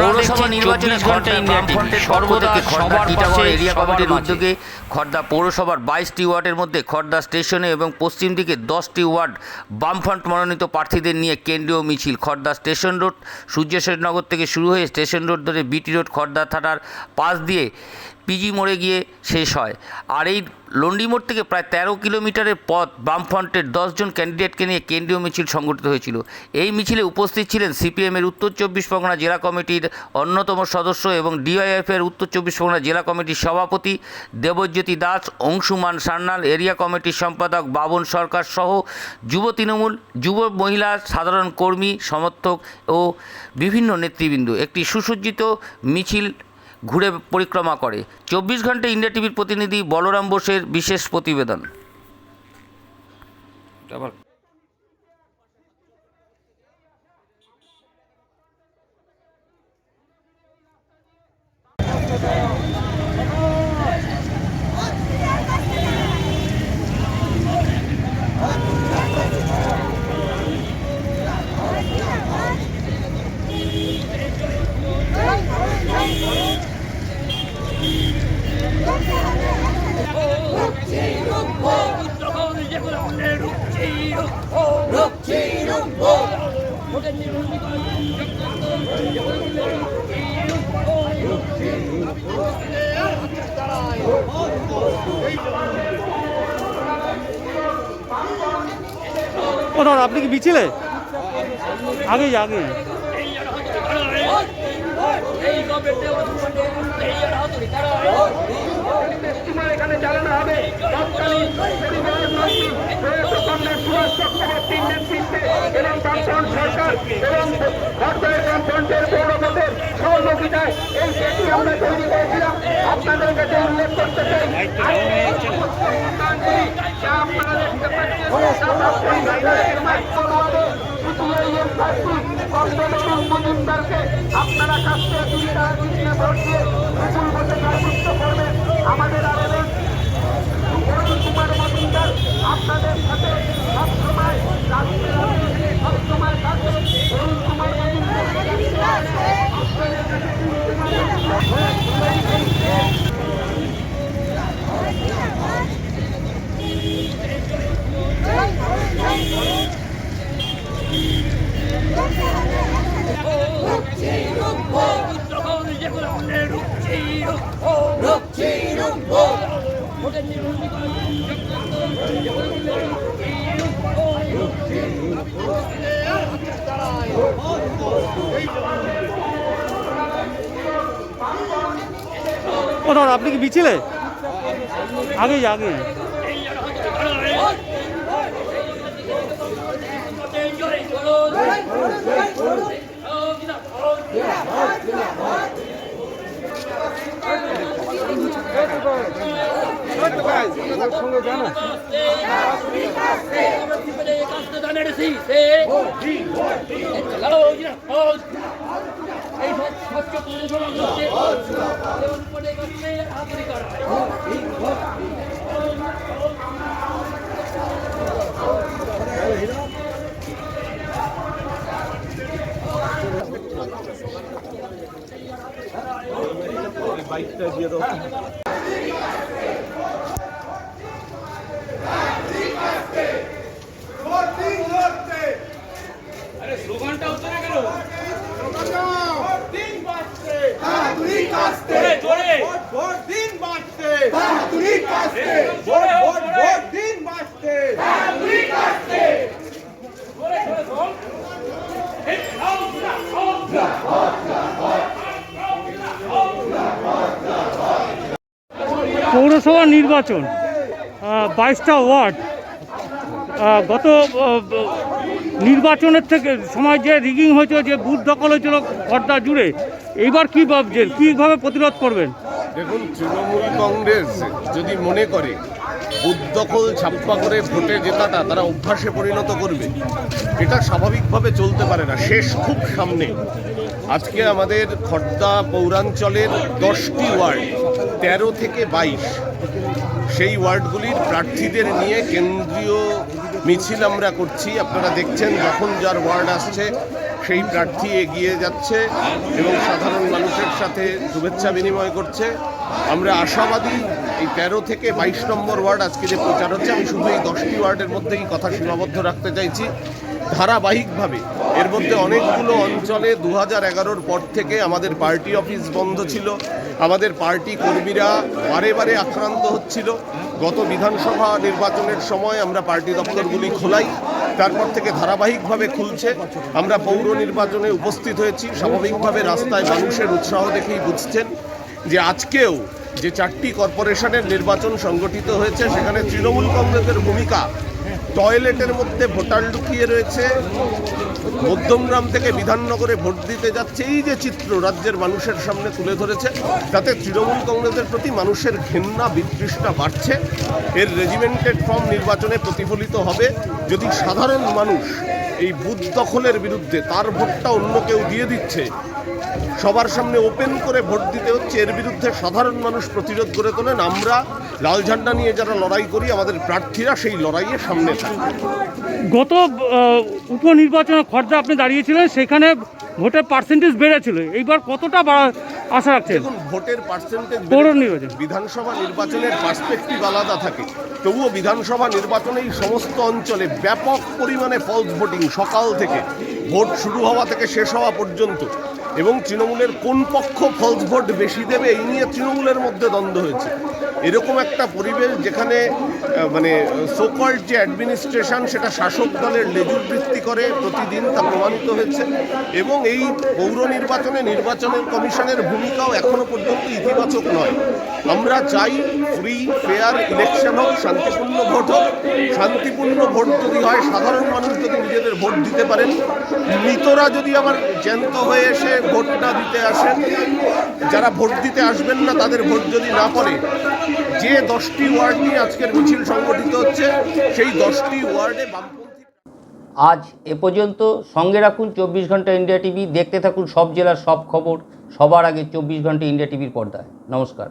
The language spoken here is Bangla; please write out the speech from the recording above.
পৌরসভা নির্বাচনে এরিয়া কমিটির উদ্যোগে খর্দা পৌরসভার বাইশটি ওয়ার্ডের মধ্যে খর্দা স্টেশনে এবং পশ্চিম দিকে দশটি ওয়ার্ড বামফ্রন্ট মনোনীত প্রার্থীদের নিয়ে কেন্দ্রীয় মিছিল। খর্দা স্টেশন রোড সূর্যেশ্বরনগর থেকে শুরু হয়ে স্টেশন রোড ধরে বিটি রোড খর্দা থানার পাশ দিয়ে পিজি মোড়ে গিয়ে শেষ হয়। আর এই লন্ডি মোড় থেকে প্রায় তেরো কিলোমিটারের পথ বামফ্রন্টের দশজন ক্যান্ডিডেটকে নিয়ে কেন্দ্রীয় মিছিল সংগঠিত হয়েছিল। এই মিছিলে উপস্থিত ছিলেন সিপিএমের উত্তর চব্বিশ পরগনা জেলা কমিটির অন্যতম সদস্য এবং ডিওয়াইএফের উত্তর চব্বিশ পরগনা জেলা কমিটির সভাপতি দেবজ্যোতি দাস, অংশুমান সান্যাল, এরিয়া কমিটির সম্পাদক বাবন সরকার সহ যুব তৃণমূল, যুব মহিলা, সাধারণ কর্মী, সমর্থক ও বিভিন্ন নেতৃবৃন্দ। একটি সুসজ্জিত মিছিল ঘুরে পরিক্রমা করে। চব্বিশ ঘণ্টা ইন্ডিয়া টিভির প্রতিনিধি বলরাম বোসের বিশেষ প্রতিবেদন। ও আপনি কি মিছিলে? আগে আগে এখানে চালানো হবে সরকার এবং সহযোগিতায় এই সেতু আমরা তৈরি করেছিলাম। আপনাদের কাছে করতে চাই। আপনারা দেখতে পাচ্ছেন তা বামফ্রন্ট সরকারের মাধ্যমে সিপিআইএম প্রার্থী কষ্টমোহন মজুমদারকে আপনারা কাছে দুই টাকা চিহ্নে ভোট দিয়ে বিপুল ভোটে প্রার্থিত্ব করবেন আমাদের আবেদন অরুণ কুমার মজুমদার আপনাদের সাথে সবসময় রাষ্ট্রের আবেদনে সবসময় থাকে অরুণ কুমার মজুমদার আপনাদের কাছে ও দাদা আপনি কি মিছিলে আগে আগে ভোট পৌরসভা নির্বাচন বাইশটা ওয়ার্ড গত নির্বাচনের থেকে সময় যে রিগিং হয়েছিল, যে বুথ দখল হয়েছিল খর্দা জুড়ে, এইবার কী ভাবছেন? কীভাবে প্রতিরোধ করবেন? দেখুন, তৃণমূল কংগ্রেস যদি মনে করে উদ্দখল ছাপ্পা করে ভোটে জেতাটা তারা অভ্যাসে পরিণত করবে, এটা স্বাভাবিকভাবে চলতে পারে না। শেষ খুব সামনে। আজকে আমাদের খর্দা পৌরাঞ্চলের দশটি ওয়ার্ড তেরো থেকে বাইশ সেই ওয়ার্ডগুলির প্রার্থীদের নিয়ে কেন্দ্রীয় মিছিল আমরা করছি। আপনারা দেখছেন যখন যার ওয়ার্ড আসছে, সেই প্রার্থী এগিয়ে যাচ্ছে এবং সাধারণ মানুষের সাথে শুভেচ্ছা বিনিময় করছে। আমরা আশাবাদী এই তেরো থেকে বাইশ নম্বর ওয়ার্ড আজকে যে প্রচার হচ্ছে, আমি শুধু এই দশটি ওয়ার্ডের মধ্যেই কথা সীমাবদ্ধ রাখতে চাইছি। ধারাবাহিকভাবে। এর মধ্যে অনেকগুলো অঞ্চলে দু হাজার এগারোর পর থেকে আমাদের পার্টি অফিস বন্ধ ছিল। আমাদের পার্টি কর্মীরা বারে বারে আক্রান্ত হচ্ছিল। গত বিধানসভা নির্বাচনের সময় আমরা পার্টি দপ্তরগুলি খোলাই, তারপর থেকে ধারাবাহিকভাবে খুলছে। আমরা পৌর নির্বাচনে উপস্থিত হয়েছি। স্বাভাবিকভাবে রাস্তায় মানুষের উৎসাহ দেখেই বুঝছেন যে আজকেও যে চারটি কর্পোরেশনের নির্বাচন সংগঠিত হয়েছে, সেখানে তৃণমূল কংগ্রেসের ভূমিকা টয়লেটের মধ্যে ভোটার লুকিয়ে রয়েছে। মধ্যমগ্রাম থেকে বিধাননগরে ভোট দিতে যাচ্ছে। এই যে চিত্র রাজ্যের মানুষের সামনে তুলে ধরেছে, তাতে তৃণমূল কংগ্রেসের প্রতি মানুষের ঘেন্না, বিতৃষ্ণা বাড়ছে। এর রেজিমেন্টেড ফর্ম নির্বাচনে প্রতিফলিত হবে। যদি সাধারণ মানুষ এই বুথ দখলের বিরুদ্ধে তার ভোটটা অন্য কেউ দিয়ে দিচ্ছে সবার সামনে ওপেন করে ভোট দিতে হচ্ছে। এর বিরুদ্ধে সাধারণ মানুষ প্রতিরোধ করে তোলেন। আমরা লাল ঝান্ডা নিয়ে যারা লড়াই করি আমাদের প্রার্থীরা সেই লড়াইয়ে সামনে থাকে। গত উপনির্বাচনে খর্দা আপনি দাঁড়িয়েছিলেন সেখানে ভোটের পার্সেন্টেজ বেড়েছিল। এইবার কতটা বাড়া- আশা রাখছেন? দেখুন ভোটের পার্সেন্টেজ পৌর নির্বাচন। বিধানসভা নির্বাচনের পার্সপেক্টিভ আলাদা থাকে। তবুও বিধানসভা নির্বাচনে এই সমস্ত অঞ্চলে ব্যাপক পরিমাণে ফলস ভোটিং সকাল থেকে। ভোট শুরু হওয়া থেকে শেষ হওয়া পর্যন্ত। এবং তৃণমূলের কোন পক্ষ ফলস ভোট বেশি দেবে এই নিয়ে তৃণমূলের মধ্যে দ্বন্দ্ব হয়েছে। এরকম একটা পরিবেশ যেখানে মানে সোকল্ড যে অ্যাডমিনিস্ট্রেশন সেটা শাসক দলের লেজুর বৃত্তি করে প্রতিদিন তা প্রমাণিত হয়েছে। এবং এই পৌর নির্বাচনে নির্বাচনের কমিশনের ভূমিকাও এখনও পর্যন্ত ইতিবাচক নয়। আমরা চাই ফ্রি ফেয়ার ইলেকশন হোক, শান্তিপূর্ণ ভোট হোক। শান্তিপূর্ণ ভোট যদি হয়, সাধারণ মানুষ যদি নিজেদের ভোট দিতে পারেন। মৃতরা যদি আবার জ্যান্ত হয়ে এসে ভোট না দিতে আসেন, যারা ভোট দিতে আসবেন না, তাদের ভোট যদি না পড়ে যে দশটি ওয়ার্ড নিয়ে আজকের মিছিল সংগঠিত হচ্ছে, সেই দশটি ওয়ার্ডে আজ এ পর্যন্ত সঙ্গে রাখুন চব্বিশ ঘণ্টা ইন্ডিয়া টিভি, দেখতে থাকুন সব জেলার সব খবর, সবার আগে চব্বিশ ঘণ্টা ইন্ডিয়া টিভির পর্দায়। নমস্কার।